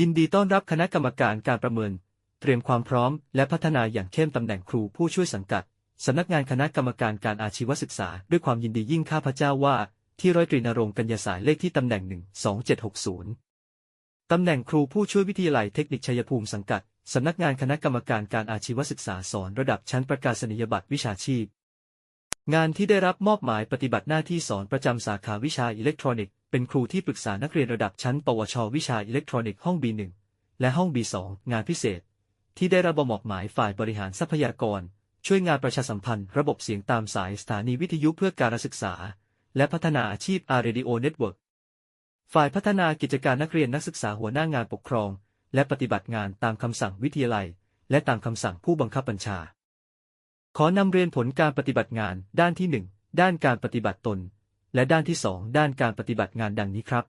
ยินดีต้อนรับคณะกรรมการการประเมิน เตรียมความพร้อม และพัฒนาอย่างเข้มตำแหน่งครูผู้ช่วยสังกัด สำนักงานคณะกรรมการการอาชีวศึกษา ด้วยความยินดียิ่งข้าพเจ้าว่า ที่ร้อยตรีนรงค์กัญญาสายเลขที่ตำแหน่งหนึ่งสองเจ็ดหกศูนย์ตำแหน่งครูผู้ช่วยวิทยาลัยเทคนิคชัยภูมิสังกัด สำนักงานคณะกรรมการการอาชีวศึกษาสอนระดับชั้นประกาศนียบัตรวิชาชีพ งานที่ได้รับมอบหมายปฏิบัติหน้าที่สอนประจำสาขาวิชาอิเล็กทรอนิกส์ เป็นครูที่ปรึกษานักเรียนระดับชั้น ปวช วิชาอิเล็กทรอนิกส์ห้อง B1 และห้อง B2 งานพิเศษ ที่ได้รับมอบหมายฝ่ายบริหารทรัพยากร ช่วยงานประชาสัมพันธ์ ระบบเสียงตามสายสถานีวิทยุเพื่อการศึกษา และพัฒนาอาชีพอาร์เรดิโอเน็ตเวิร์กฝ่ายพัฒนากิจการนักเรียนนักศึกษาหัวหน้างานปกครอง และปฏิบัติงานตามคำสั่งวิทยาลัย และตามคำสั่งผู้บังคับบัญชา ขอนำเรียนผลการปฏิบัติงานด้านที่ 1 ด้านการปฏิบัติตน และด้านที่ 2 ด้านการปฏิบัติงานดังนี้ครับ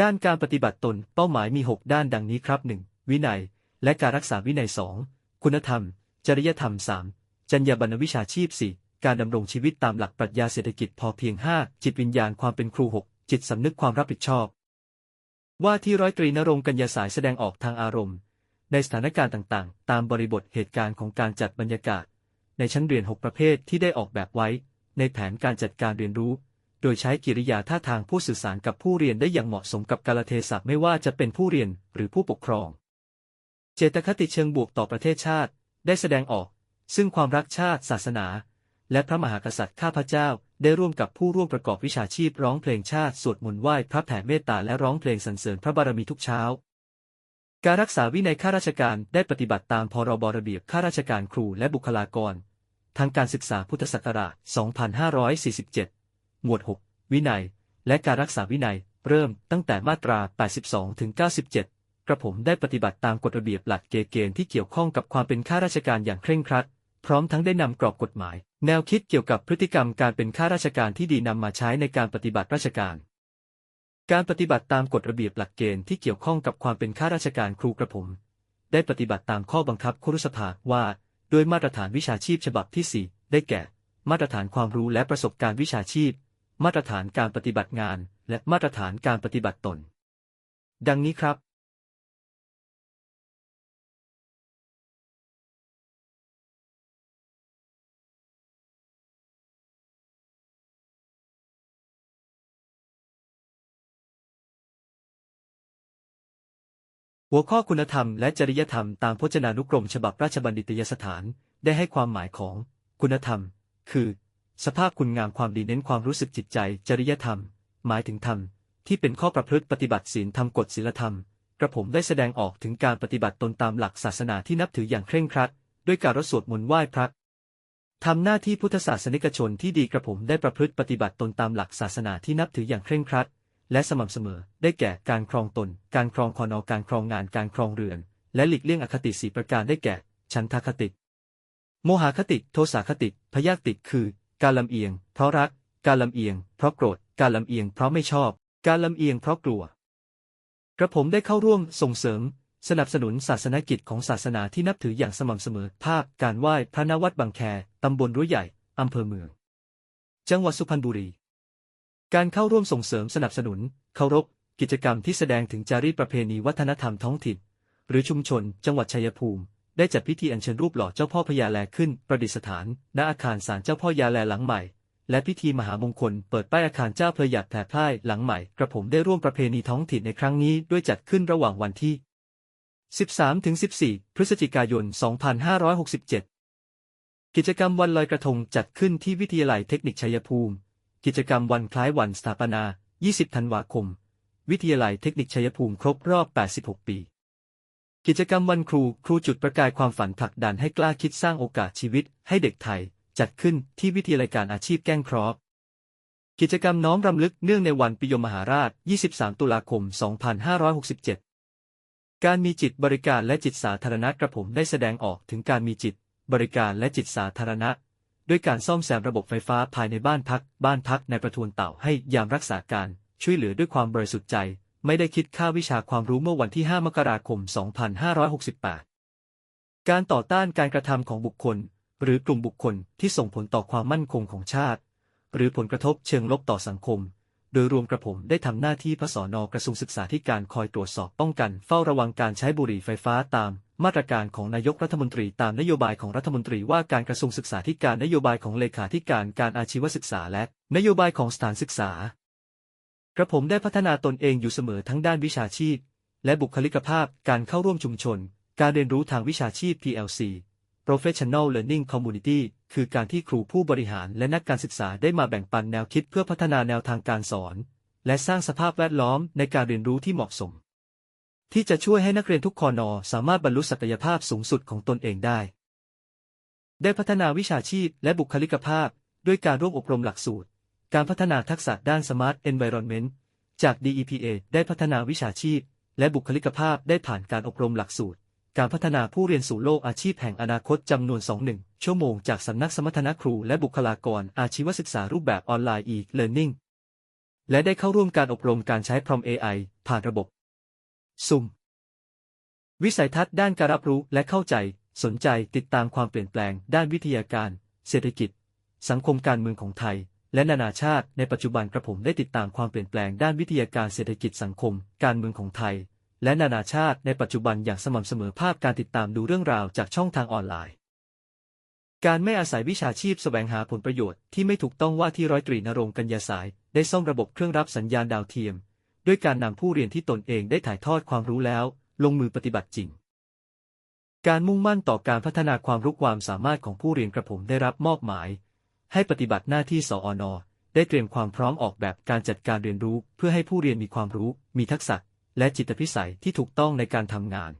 ด้านการปฏิบัติตนเป้าหมายมี 6 ด้านดังนี้ครับ 1. วินัย และการรักษาวินัย 2. คุณธรรม จริยธรรม 3. จรรยาบรรณวิชาชีพ 4. การดำรงชีวิตตามหลักปรัชญาเศรษฐกิจพอเพียง 5. จิตวิญญาณความเป็นครู 6. จิตสำนึกความรับผิดชอบ ว่าที่ร้อยตรีนรงค์กัญญาสายแสดงออกทางอารมณ์ ในสถานการณ์ต่างๆ ตามบริบทเหตุการณ์ของการจัดบรรยากาศ ในชั้นเรียน 6 ประเภทที่ได้ออกแบบไว้ ในแผนการจัดการเรียนรู้ โดยใช้กิริยาท่าทางผู้สื่อสารกับผู้เรียนได้อย่างเหมาะสมกับกาลเทศะไม่ว่าจะเป็นผู้เรียนหรือผู้ปกครอง เจตคติเชิงบวกต่อประเทศชาติ ได้แสดงออก ซึ่งความรักชาติ ศาสนา และพระมหากษัตริย์ข้าพเจ้า ได้ร่วมกับผู้ร่วมประกอบวิชาชีพร้องเพลงชาติสวดมนต์ไหว้พระแผ่เมตตาและร้องเพลงสรรเสริญพระบารมีทุกเช้าการรักษาวินัยข้าราชการได้ปฏิบัติตามพรบระเบียบข้าราชการครูและบุคลากร ทางการศึกษาพุทธศักราช 2547 หมวด 6 วินัย และการรักษาวินัย เริ่มตั้งแต่มาตรา 82 ถึง 97 กระผมได้ปฏิบัติตามกฎระเบียบหลักเกณฑ์ที่เกี่ยวข้องกับความเป็นข้าราชการอย่างเคร่งครัด พร้อมทั้งได้นำกรอบกฎหมาย แนวคิดเกี่ยวกับพฤติกรรมการเป็นข้าราชการที่ดีนำมาใช้ในการปฏิบัติราชการ การปฏิบัติตามกฎระเบียบหลักเกณฑ์ที่เกี่ยวข้องกับความเป็นข้าราชการครูกระผม ได้ปฏิบัติตามข้อบังคับครุสภาว่าด้วยมาตรฐานวิชาชีพฉบับที่ 4 ได้แก่ มาตรฐานความรู้และประสบการณ์วิชาชีพ มาตรฐานการปฏิบัติงาน และมาตรฐานการปฏิบัติตน ดังนี้ครับ หัวข้อคุณธรรมและจริยธรรมตามพจนานุกรมฉบับราชบัณฑิตยสถานได้ให้ความหมายของ คุณธรรม คือ สภาพคุณงามความดีเน้นความรู้สึกจิตใจ จริยธรรม หมายถึงธรรม ที่เป็นข้อประพฤติปฏิบัติศีลธรรมกฎศีลธรรม กระผมได้แสดงออกถึงการปฏิบัติตนตามหลักศาสนาที่นับถืออย่างเคร่งครัด ด้วยการรสวดมนต์ไหว้พระทำหน้าที่พุทธศาสนิกชนที่ดีกระผมได้ประพฤติปฏิบัติตนตามหลักศาสนาที่นับถืออย่างเคร่งครัด และสม่ำเสมอ ได้แก่การครองตน การครองคอนอการครองงานการครองเรือน และหลีกเลี่ยงอคติสีประการได้แก่ฉันทคติ โมหคติ โทสาคติ พยาคติ คือ การลำเอียง เพราะรัก การลำเอียง เพราะโกรธ การลำเอียง เพราะไม่ชอบ การลำเอียงเพราะกลัว กระผมได้เข้าร่วมส่งเสริม สนับสนุนศาสนกิจของศาสนาที่นับถืออย่างสม่ำเสมอ ภาพการไหว้พระนวัดบางแคตำบลรั้วใหญ่อำเภอเมือง จังหวัดสุพรรณบุรี การเข้าร่วมส่งเสริมสนับสนุน เคารพ กิจกรรมที่แสดงถึงจารีตประเพณีวัฒนธรรมท้องถิ่น หรือชุมชน จังหวัดชัยภูมิ ได้จัดพิธีอัญเชิญรูปหล่อเจ้าพ่อพญาแลขึ้น ประดิษฐาน ณอาคารศาลเจ้าพ่อยาแลหลังใหม่ และพิธีมหามงคล เปิดป้ายอาคารเจ้าพระหยัดแผ่พ่ายหลังใหม่ กระผมได้ร่วมประเพณีท้องถิ่นในครั้งนี้ด้วยจัดขึ้นระหว่างวันที่ 13-14 พฤศจิกายน 2567 กิจกรรมวันลอยกระทงจัดขึ้นที่วิทยาลัยเทคนิคชัยภูมิ กิจกรรมวันคล้ายวันสถาปนา 20 ธันวาคม วิทยาลัยเทคนิคชัยภูมิครบรอบ 86 ปี กิจกรรมวันครูครูจุดประกายความฝันผลักดันให้กล้าคิดสร้างโอกาสชีวิตให้เด็กไทย จัดขึ้นที่วิทยาลัยการอาชีพแก้งคราะห์กิจกรรมน้อมรำลึกเนื่องในวันปิยมมหาราช 23 ตุลาคม 2567 การมีจิตบริการและจิตสาธารณะกระผมได้แสดงออกถึงการมีจิต บริการและจิตสาธารณะ ด้วยการซ่อมแซมระบบไฟฟ้าภายในบ้านพัก บ้านพักในประทวนเต่าให้ยามรักษาการ ช่วยเหลือด้วยความบริสุทธิ์ใจ ไม่ได้คิดค่าวิชาความรู้เมื่อวันที่ 5 มกราคม 2568 การต่อต้านการกระทำของบุคคล หรือกลุ่มบุคคลที่ส่งผลต่อความมั่นคงของชาติ หรือผลกระทบเชิงลบต่อสังคม โดยรวมกระผมได้ทำหน้าที่พสนกระทรวงศึกษาธิการคอยตรวจสอบป้องกันเฝ้าระวังการใช้บุหรี่ไฟฟ้าตาม มาตรการของนายกรัฐมนตรีตามนโยบายของรัฐมนตรีว่าการกระทรวงศึกษาธิการนโยบายของเลขาธิการการอาชีวศึกษาและ นโยบายของสถานศึกษา ระผมได้พัฒนาตนเองอยู่เสมอทั้งด้านวิชาชีพ และบุคลิกภาพการเข้าร่วมชุมชน การเรียนรู้ทางวิชาชีพ PLC Professional Learning Community คือการที่ครูผู้บริหารและนักการศึกษาได้มาแบ่งปันแนวคิดเพื่อพัฒนาแนวทางการสอน และสร้างสภาพแวดล้อมในการเรียนรู้ที่เหมาะสม ที่จะช่วยให้นักเรียนทุกคอนอสามารถบรรลุศักยภาพสูงสุดของตนเองได้ ได้พัฒนาวิชาชีพและบุคลิกภาพ ด้วยการร่วมอบรมหลักสูตร การพัฒนาทักษะด้าน Smart Environment จาก DEPA ได้พัฒนาวิชาชีพ และบุคลิกภาพได้ผ่านการอบรมหลักสูตร การพัฒนาผู้เรียนสู่โลกอาชีพแห่งอนาคตจำนวน 21 ชั่วโมงจากสำนักสมรรถนะครูและบุคลากรอาชีวศึกษารูปแบบออนไลน์ e-learning และได้เข้าร่วมการอบรมการใช้พรอม AI ผ่านระบบ Zoom วิสัยทัศน์ด้านการรับรู้และเข้าใจ สนใจติดตามความเปลี่ยนแปลง ด้านวิทยาการ เศรษฐกิจ สังคมการเมืองของไทย และนานาชาติ ในปัจจุบันกระผมได้ติดตามความเปลี่ยนแปลงด้านวิทยาการเศรษฐกิจสังคม การเมืองของไทย และนานาชาติในปัจจุบันอย่างสม่ำเสมอภาพการติดตามดูเรื่องราวจากช่องทางออนไลน์ การไม่อาศัยวิชาชีพแสวงหาผลประโยชน์ที่ไม่ถูกต้องว่าที่ร้อยตรีนรงค์กัญญาสาย ได้ซ่อมระบบเครื่องรับสัญญาณดาวเทียม ด้วยการนำผู้เรียนที่ตนเองได้ถ่ายทอดความรู้แล้ว ลงมือปฏิบัติจริงการมุ่งมั่นต่อการพัฒนาความรู้ความสามารถของผู้เรียนกระผมได้รับมอบหมาย ให้ปฏิบัติหน้าที่สอนอได้เตรียมความพร้อมออกแบบการจัดการเรียนรู้ เพื่อให้ผู้เรียนมีความรู้ มีทักษะ และจิตพิสัยที่ถูกต้องในการทำงาน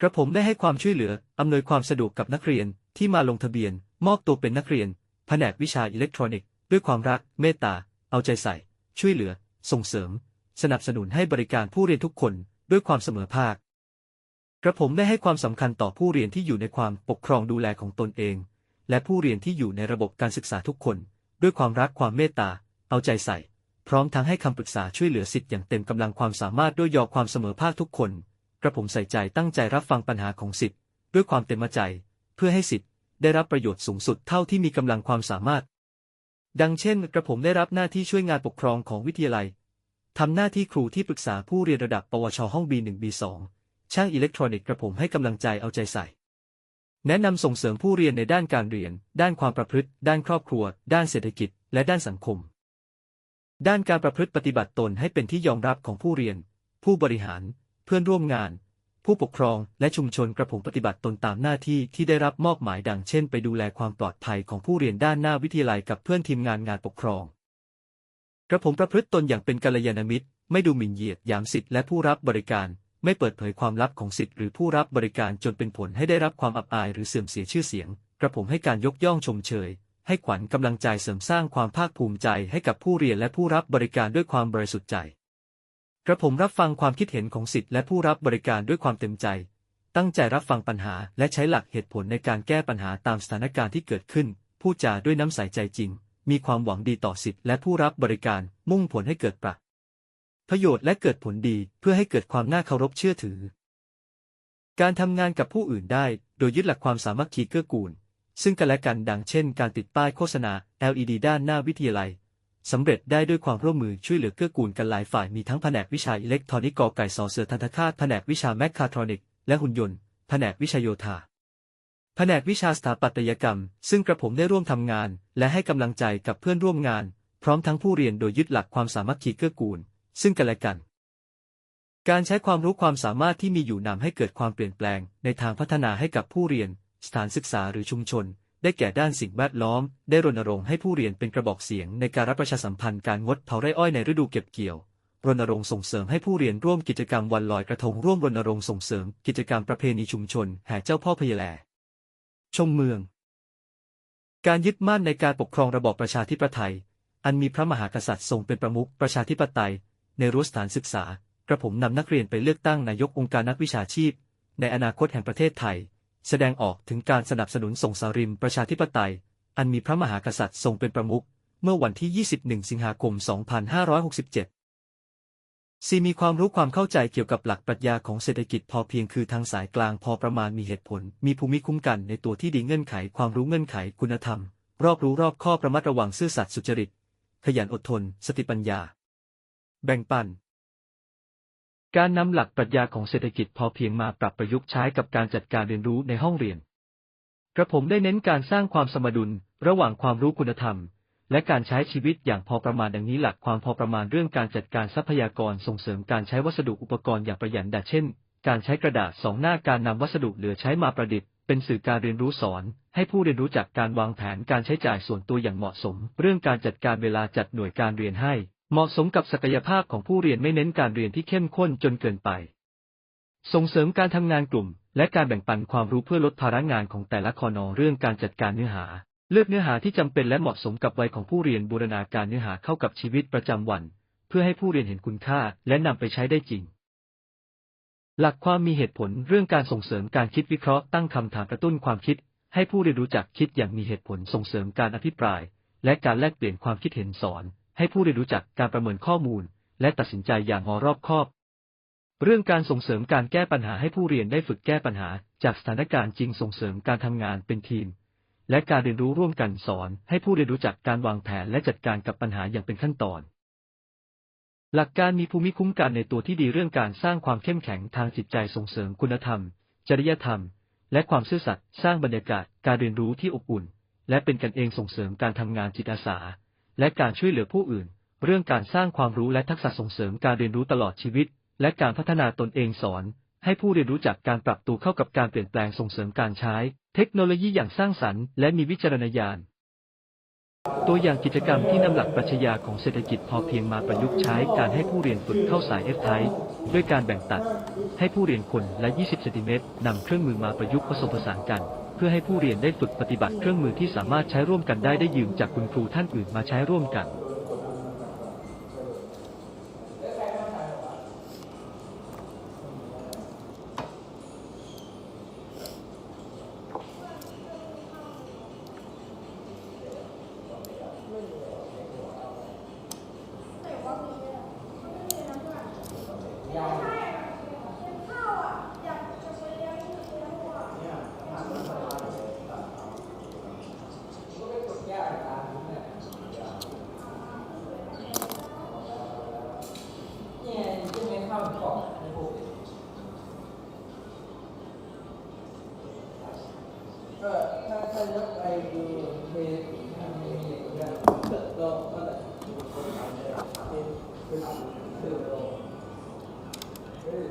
กระผมได้ให้ความช่วยเหลือ อำนวยความสะดวกกับนักเรียนที่มาลงทะเบียน มอบตัวเป็นนักเรียน แผนกวิชาอิเล็กทรอนิกส์ ด้วยความรัก เมตตา เอาใจใส่ ช่วยเหลือ ส่งเสริม สนับสนุนให้บริการผู้เรียนทุกคนด้วยความเสมอภาค กระผมได้ให้ความสำคัญต่อผู้เรียนที่อยู่ในความปกครองดูแลของตนเอง และผู้เรียนที่อยู่ในระบบการศึกษาทุกคน ด้วยความรักความเมตตา เอาใจใส่ พร้อมทั้งให้คำปรึกษาช่วยเหลือสิทธิ์อย่างเต็มกำลังความสามารถด้วยยอความเสมอภาคทุกคน กระผมใส่ใจตั้งใจรับฟังปัญหาของสิทธิ์ด้วยความเต็มใจ เพื่อให้สิทธิ์ได้รับประโยชน์สูงสุดเท่าที่มีกำลังความสามารถ ดังเช่น กระผมได้รับหน้าที่ช่วยงานปกครองของวิทยาลัย ทำหน้าที่ครูที่ปรึกษาผู้เรียนระดับ ปวช ห้อง B1 B2 ช่างอิเล็กทรอนิกส์กระผมให้กำลังใจเอาใจใส่ แนะนำส่งเสริมผู้เรียนในด้านการเรียน ด้านความประพฤติ ด้านครอบครัว ด้านเศรษฐกิจ และด้านสังคม ด้านการประพฤติปฏิบัติตนให้เป็นที่ยอมรับของผู้เรียน ผู้บริหาร เพื่อนร่วมงาน ผู้ปกครองและชุมชนกระผมปฏิบัติตนตามหน้าที่ที่ได้รับมอบหมายดังเช่นไปดูแลความปลอดภัยของผู้เรียนด้านหน้าวิทยาลัยกับเพื่อนทีมงานงานปกครอง กระผมประพฤติตนอย่างเป็นกัลยาณมิตร ไม่ดูหมิ่นเหยียดยามสิทธิและผู้รับบริการ ไม่เปิดเผยความลับของสิทธิหรือผู้รับบริการจนเป็นผลให้ได้รับความอับอายหรือเสื่อมเสียชื่อเสียง กระผมให้การยกย่องชมเชย ให้ขวัญกำลังใจเสริมสร้างความภาคภูมิใจให้กับผู้เรียนและผู้รับบริการด้วยความบริสุทธิ์ใจ กระผมรับฟังความคิดเห็นของสิทธิและผู้รับบริการด้วยความเต็มใจ ตั้งใจรับฟังปัญหาและใช้หลักเหตุผลในการแก้ปัญหาตามสถานการณ์ที่เกิดขึ้น พูดจาด้วยน้ำใสใจจริง มีความหวังดีต่อสิทธิและผู้รับบริการมุ่งผลให้เกิดประประโยชน์และเกิดผลดีเพื่อให้เกิดความน่าเคารพเชื่อถือ การทำงานกับผู้อื่นได้ โดยยึดหลักความสามัคคีเกื้อกูล ซึ่งกันและกันดังเช่น การติดป้ายโฆษณา LED ด้านหน้าวิทยาลัย สำเร็จได้ด้วยความร่วมมือช่วยเหลือเกื้อกูลกันหลายฝ่ายมีทั้งแผนกวิชาอิเล็กทรอนิกส์กอไก่สอเสือทันตคาตแผนกวิชาแมคคาทรอนิกส์และหุ่นยนต์ แผนกวิชาโยธา แผนกวิชาสถาปัตยกรรม ซึ่งกระผมได้ร่วมทำงาน และให้กำลังใจกับเพื่อนร่วมงาน พร้อมทั้งผู้เรียนโดยยึดหลักความสามัคคีเกื้อกูล ซึ่งกันและกัน การใช้ความรู้ความสามารถที่มีอยู่นำให้เกิดความเปลี่ยนแปลง ในทางพัฒนาให้กับผู้เรียน สถานศึกษาหรือชุมชน ได้แก่ด้านสิ่งแวดล้อม ได้รณรงค์ให้ผู้เรียนเป็นกระบอกเสียงในการรับประชาสัมพันธ์การงดเผาไร่อ้อยในฤดูเก็บเกี่ยว รณรงค์ส่งเสริมให้ผู้เรียนร่วมกิจกรรมวันลอยกระทงร่วมรณรงค์ส่งเสริมกิจกรรมประเพณีชุมชนแห่เจ้าพ่อพญาแลชมเมือง การยึดมั่นในการปกครองระบอบประชาธิปไตย อันมีพระมหากษัตริย์ทรงเป็นประมุขประชาธิปไตย ในรั้วสถานศึกษากระผมนำนักเรียนไปเลือกตั้งนายกองค์การนักวิชาชีพ ในอนาคตแห่งประเทศไทย แสดงออกถึงการสนับสนุนส่งสาริมประชาธิปไตย อันมีพระมหากษัตริย์ทรงเป็นประมุขเมื่อวันที่ 21 สิงหาคม 2567ซีมีความรู้ความเข้าใจเกี่ยวกับหลักปรัชญาของเศรษฐกิจพอเพียงคือทางสายกลางพอประมาณมีเหตุผล มีภูมิคุ้มกันในตัวที่ดีเงื่อนไข ความรู้เงื่อนไขคุณธรรม รอบรู้รอบข้อบระมัดระวังซื่อสัตย์สุจริต ขยันอดทน สติปัญญา แบ่งปัน การนำหลักปรัชญาของเศรษฐกิจพอเพียงมาปรับประยุกต์ใช้กับการจัดการเรียนรู้ในห้องเรียน กระผมได้เน้นการสร้างความสมดุลระหว่างความรู้คุณธรรม และการใช้ชีวิตอย่างพอประมาณดังนี้หลักความพอประมาณเรื่องการจัดการทรัพยากรส่งเสริมการใช้วัสดุอุปกรณ์อย่างประหยัดดัเช่น การใช้กระดาษสองหน้าการนำวัสดุเหลือใช้มาประดิษฐ์เป็นสื่อการเรียนรู้สอน ให้ผู้เรียนรู้จักการวางแผนการใช้จ่ายส่วนตัวอย่างเหมาะสม เรื่องการจัดการเวลาจัดหน่วยการเรียนให้ เหมาะสมกับศักยภาพของผู้เรียนไม่เน้นการเรียนที่เข้มข้นจนเกินไป ส่งเสริมการทำงานกลุ่ม และการแบ่งปันความรู้เพื่อลดภาระงานของแต่ละคอนอเรื่องการจัดการเนื้อหา เลือกเนื้อหาที่จำเป็นและเหมาะสมกับวัยของผู้เรียนบูรณาการเนื้อหาเข้ากับชีวิตประจำวัน เพื่อให้ผู้เรียนเห็นคุณค่าและนำไปใช้ได้จริง หลักความมีเหตุผลเรื่องการส่งเสริมการคิดวิเคราะห์ตั้งคำถามกระตุ้นความคิด ให้ผู้เรียนรู้จักคิดอย่างมีเหตุผลส่งเสริมการอภิปราย และการแลกเปลี่ยนความคิดเห็นสอน ให้ผู้เรียนรู้จักการประเมินข้อมูล และตัดสินใจอย่างรอบคอบ เรื่องการส่งเสริมการแก้ปัญหาให้ผู้เรียนได้ฝึกแก้ปัญหา จากสถานการณ์จริงส่งเสริมการทำงานเป็นทีม และการเรียนรู้ร่วมกันสอน ให้ผู้เรียนรู้จักการวางแผนและจัดการกับปัญหาอย่างเป็นขั้นตอน หลักการมีภูมิคุ้มกันในตัวที่ดีเรื่องการสร้างความเข้มแข็งทางจิตใจส่งเสริมคุณธรรม จริยธรรม และความซื่อสัตย์สร้างบรรยากาศการเรียนรู้ที่อบอุ่น และเป็นกันเองส่งเสริมการทำงานจิตอาสา และการช่วยเหลือผู้อื่น เรื่องการสร้างความรู้และทักษะส่งเสริมการเรียนรู้ตลอดชีวิต และการพัฒนาตนเองสอน ให้ผู้เรียนรู้จักการปรับตัวเข้ากับการเปลี่ยนแปลงส่งเสริมการใช้ เทคโนโลยีอย่างสร้างสรรค์และมีวิจารณญาณตัวอย่างกิจกรรมที่นำหลักปรัชญาของเศรษฐกิจพอเพียงมาประยุกต์ใช้การให้ผู้เรียนฝึกเข้าสาย F ไทด้วยการแบ่งตัด ให้ผู้เรียนคนละ 20 เซนติเมตรนำเครื่องมือมาประยุกต์ผสมผสานกัน พื่อให้ผู้เรียนได้ฝึกปฏิบัติเครื่องมือที่สามารถใช้ร่วมกันได้ได้ยืมจากคุณครูท่านอื่นมาใช้ร่วมกัน เนี่ยจะไม่เข้าเกาะในพวกก็ถ้าถ้ายกไปดูเททางนี้เนี่ยก็ก็ก็เป็นเป็นเสือโลเออ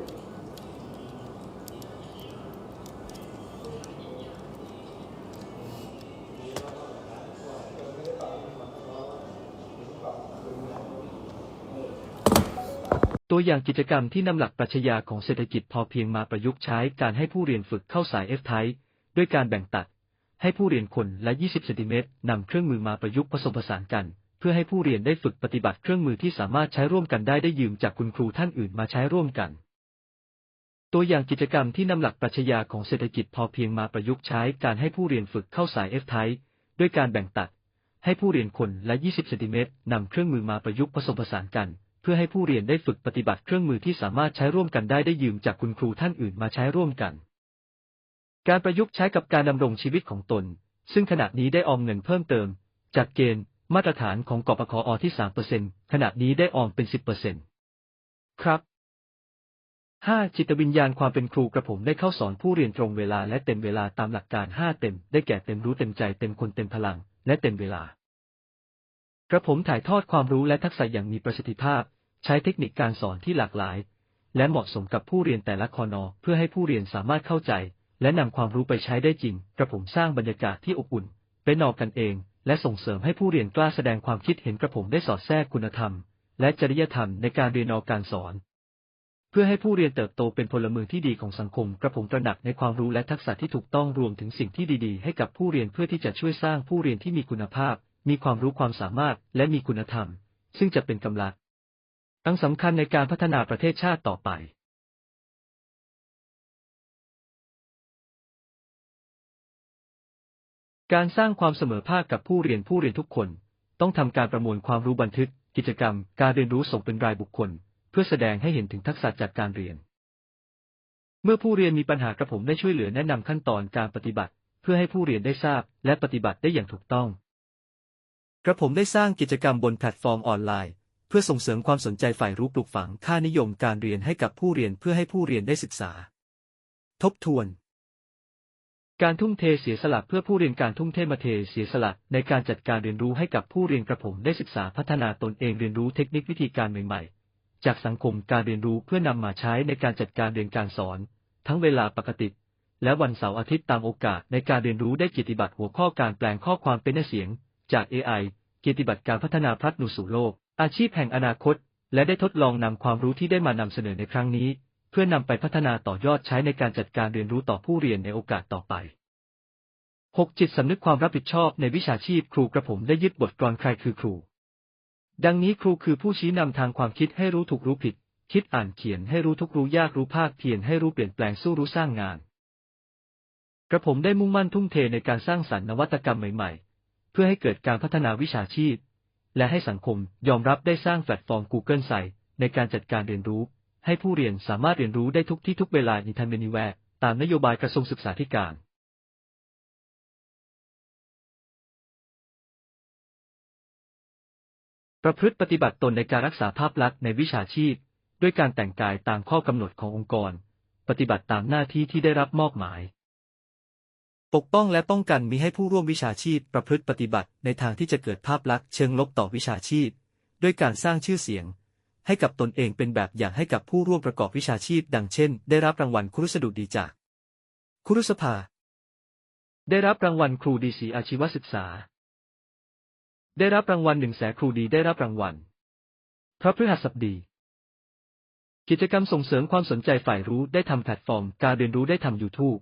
ตัวอย่างกิจกรรมที่นำหลักปรัชญาของเศรษฐกิจพอเพียงมาประยุกต์ใช้การให้ผู้เรียนฝึกเข้าสาย F ไทด้วยการแบ่งตัด ให้ผู้เรียนคนละ 20เซนติเมตรนำเครื่องมือมาประยุกต์ผสมผสานกัน เพื่อให้ผู้เรียนได้ฝึกปฏิบัติเครื่องมือที่สามารถใช้ร่วมกันได้ได้ยืมจากคุณครูท่านอื่นมาใช้ร่วมกัน ตัวอย่างกิจกรรมที่นำหลักปรัชญาของเศรษฐกิจพอเพียงมาประยุกต์ใช้การให้ผู้เรียนฝึกเข้าสาย F ไทด้วยการแบ่งตัด ให้ผู้เรียนคนละ 20เซนติเมตรนำเครื่องมือมาประยุกต์ผสมผสานกัน พื่อให้ผู้เรียนได้ฝึกปฏิบัติเครื่องมือที่สามารถใช้ร่วมกันได้ได้ยืมจากคุณครูท่านอื่นมาใช้ร่วมกัน การประยุกต์ใช้กับการดำรงชีวิตของตน ซึ่งขณะนี้ได้ออมเงินเพิ่มเติม จากเกณฑ์ มาตรฐานของกปคอที่ 3%ขณะนี้ได้ออมเป็น 10%ครับ 5. จิตวิญญาณความเป็นครูกระผมได้เข้าสอนผู้เรียนตรงเวลาและเต็มเวลาตามหลักการ 5 เต็ม ได้แก่เต็มรู้เต็มใจเต็มคนเต็มพลัง และเต็มเวลากระผมถ่ายทอดความรู้และทักษะอย่างมีประสิทธิภาพ ใช้เทคนิคการสอนที่หลากหลาย และเหมาะสมกับผู้เรียนแต่ละคอนอเพื่อให้ผู้เรียนสามารถเข้าใจ และนำความรู้ไปใช้ได้จริง กระผมสร้างบรรยากาศที่อบอุ่น เป็นนอกกันเอง และส่งเสริมให้ผู้เรียนกล้าแสดงความคิดเห็นกระผมได้สอดแทรกคุณธรรม และจริยธรรมในการเรียนออกการสอน เพื่อให้ผู้เรียนเติบโตเป็นพลเมืองที่ดีของสังคม กระผมตระหนักในความรู้และทักษะที่ถูกต้องรวมถึงสิ่งที่ดีๆ ให้กับผู้เรียนเพื่อที่จะช่วยสร้างผู้เรียนที่มีคุณภาพ มีความรู้ความสามารถ และมีคุณธรรม ซึ่งจะเป็นกำลัง ทั้งสำคัญในการพัฒนาประเทศชาติต่อไปการสร้างความเสมอภาคกับผู้เรียนผู้เรียนทุกคน ต้องทำการประมวลความรู้บันทึก กิจกรรม การเรียนรู้ส่งเป็นรายบุคคล เพื่อแสดงให้เห็นถึงทักษะจากการเรียน เมื่อผู้เรียนมีปัญหากระผมได้ช่วยเหลือแนะนำขั้นตอนการปฏิบัติ เพื่อให้ผู้เรียนได้ทราบ และปฏิบัติได้อย่างถูกต้อง กระผมได้สร้างกิจกรรมบนแพลตฟอร์มออนไลน์ เพื่อส่งเสริมความสนใจฝ่ายรู้ปลูกฝังค่านิยมการเรียนให้กับผู้เรียนเพื่อให้ผู้เรียนได้ศึกษา ทบทวน การทุ่มเทเสียสละเพื่อผู้เรียนการทุ่มเทมาเทเสียสละในการจัดการเรียนรู้ให้กับผู้เรียนกระผมได้ศึกษาพัฒนาตนเองเรียนรู้เทคนิควิธีการใหม่ๆ จากสังคมการเรียนรู้เพื่อนำมาใช้ในการจัดการเรียนการสอน ทั้งเวลาปกติ และวันเสาร์อาทิตย์ตามโอกาสในการเรียนรู้ได้กิจบัตรหัวข้อการแปลงข้อความเป็นเสียง จาก AI กิจบัตรการพัฒนาพลัดหนูสู่โลก อาชีพแห่งอนาคต และได้ทดลองนำความรู้ที่ได้มานำเสนอในครั้งนี้ เพื่อนำไปพัฒนาต่อยอดใช้ในการจัดการเรียนรู้ต่อผู้เรียนในโอกาสต่อไป 6. จิตสำนึกความรับผิดชอบในวิชาชีพครูกระผมได้ยึดบทกลอนใครคือครู ดังนี้ครูคือผู้ชี้นำทางความคิดให้รู้ถูกรู้ผิด คิดอ่านเขียนให้รู้ทุกรู้ยากรู้ภาคเพียรให้รู้เปลี่ยนแปลงสู้รู้สร้างงาน กระผมได้มุ่งมั่นทุ่มเทในการสร้างสรรค์นวัตกรรมใหม่ ๆ เพื่อให้เกิดการพัฒนาวิชาชีพ และให้สังคมยอมรับได้สร้างแพลตฟอร์ม Google ใส่ในการจัดการเรียนรู้ ให้ผู้เรียนสามารถเรียนรู้ได้ทุกที่ทุกเวลาในทันเมนิแวร์ตามนโยบายกระทรวงศึกษาธิการประพฤติปฏิบัติตนในการรักษาภาพลักษณ์ในวิชาชีพ ด้วยการแต่งกายตามข้อกำหนดขององค์กร ปฏิบัติตามหน้าที่ที่ได้รับมอบหมาย ปกป้องและป้องกันมิให้ผู้ร่วมวิชาชีพประพฤติปฏิบัติในทางที่จะเกิดภาพลักษณ์เชิงลบต่อวิชาชีพ ด้วยการสร้างชื่อเสียง ให้กับตนเองเป็นแบบอย่างให้กับผู้ร่วมประกอบวิชาชีพ ดังเช่น ได้รับรางวัลครุสดุดีจาก ครุสภา ได้รับรางวัลครูดีศรีอาชีวศึกษา ได้รับรางวัลหนึ่งแสครูดีได้รับรางวัล พระพฤหัสบดีกิจกรรมส่งเสริมความสนใจฝ่ายรู้ได้ทำแพลตฟอร์ม การเรียนรู้ได้ทำ YouTube